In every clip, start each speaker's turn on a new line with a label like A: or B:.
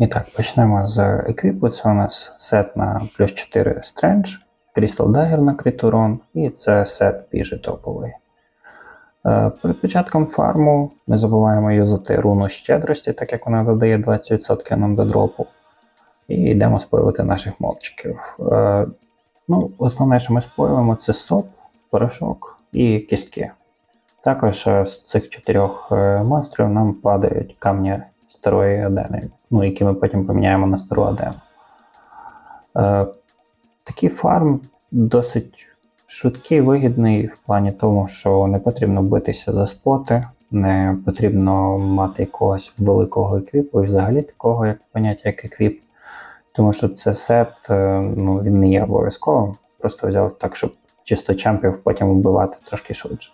A: І так, почнемо з еквіпу. Це у нас сет на плюс 4 Strange, Crystal Dagger на критурон, і це сет піжі топовий. Е, Перед початком фарму не забуваємо юзати руну щедрості, так як вона додає 20% нам до дропу. І йдемо спойлити наших мовчиків. Е, Ну, основне, що ми спойлимо, це соп, порошок і кістки. Також е, з цих чотирьох монстрів нам падають камні старої Адени, ну, які ми потім поміняємо на стару Адену. Е, такий фарм досить швидкий, вигідний в плані тому, що не потрібно битися за споти, не потрібно мати якогось великого еквіпу і взагалі такого як поняття, як еквіп. Тому що це сет, е, ну, він не є обов'язковим. Просто взяв так, щоб чисто чемпів потім вбивати трошки швидше.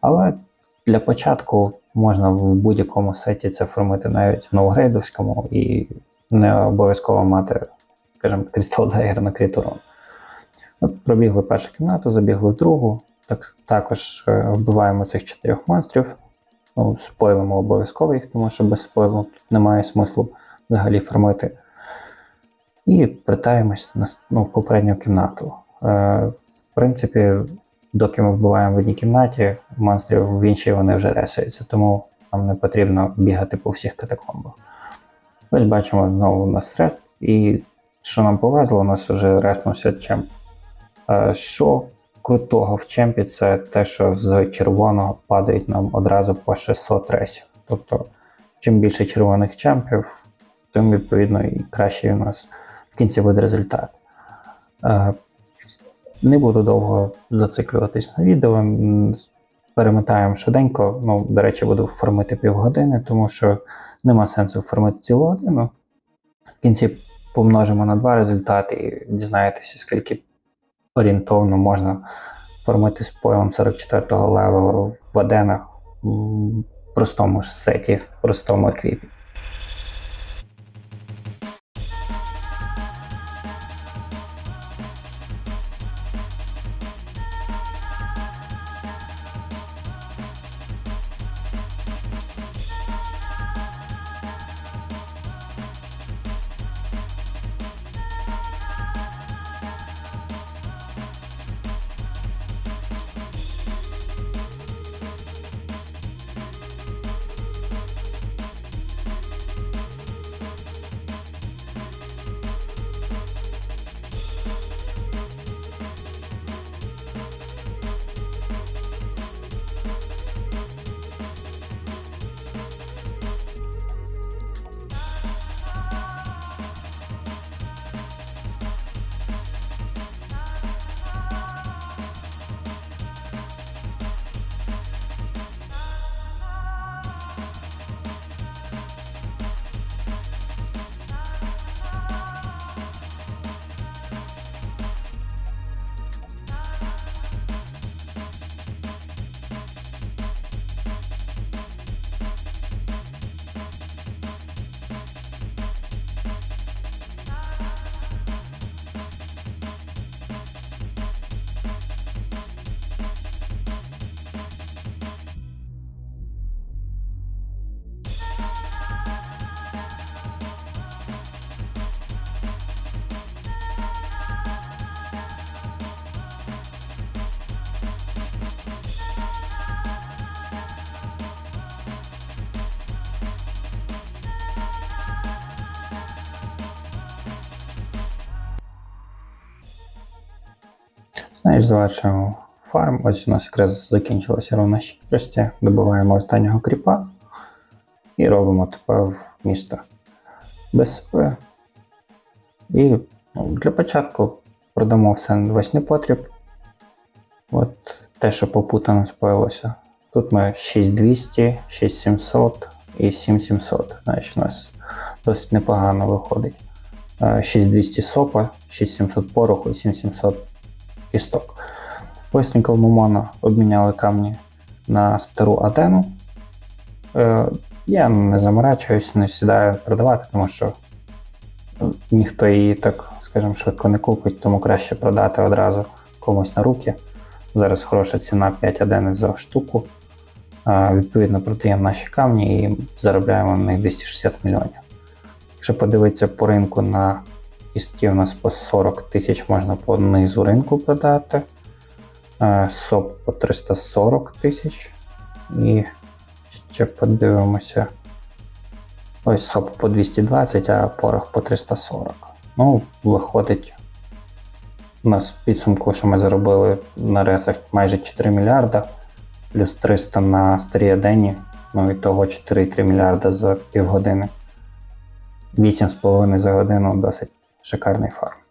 A: Але для початку можна в будь-якому сеті це формити навіть в новгрейдовському і не обов'язково мати, скажімо, Crystal Dagger на критурон. От пробігли першу кімнату, забігли другу. Так, також е, вбиваємо цих чотирьох монстрів. Ну, спойлимо обов'язково їх, тому що без спойлу тут немає смислу взагалі формити. І притаємось на ну, попередню кімнату. Е, в принципі, доки ми вбиваємо в одній кімнаті, монстрів в іншій вони вже ресаються, тому нам не потрібно бігати по всіх катакомбах. Ось бачимо знову у нас реп, і що нам повезло, у нас вже респнувся чемп. Е, Що крутого в чемпі, це те, що з червоного падають нам одразу по 600 ресів. Тобто, чим більше червоних чемпів, тим відповідно і кращий у нас в кінці буде результат. Не буду довго зациклюватись на відео. м, Перемотаємо швиденько. Ну, до речі, буду формити півгодини, тому що нема сенсу формити цілу годину. В кінці помножимо на два результати і дізнаєтеся, скільки орієнтовно можна формити з пойлом 44-го левелу в Аденах в простому ж сеті, в простому еквіпі. Знаєш, завершуємо фарм. Ось у нас якраз закінчилася руна щедрості. Добиваємо останнього кріпа і робимо ТП в місто без СП. І ну, для початку продамо все весь непотріб. От те, що попутано споїлося. Тут ми 6200, 6700 і 7700. Значить, у нас досить непогано виходить. Е, 6200 сопа, 6700 пороху і 7700 кісток. Быстренько в обміняли камні на стару Адену. Е, я не заморачуюсь, не сідаю продавати, тому що е, ніхто її так, скажімо, швидко не купить, тому краще продати одразу комусь на руки. Зараз хороша ціна 5 адени за штуку. Е, відповідно, продаємо наші камні і заробляємо на них 260 мільйонів. Якщо подивитися по ринку на кістки, у нас по 40 тисяч можна по низу ринку продати. Е, СОП по 340 тисяч. І ще подивимося. Ось СОП по 220, а порох по 340. Ну, виходить, у нас підсумку, що ми заробили на ресах майже 4 мільярда, плюс 300 на старій Адені, ну і того 4,3 мільярда за півгодини. 8,5 за годину досить шикарний фарм.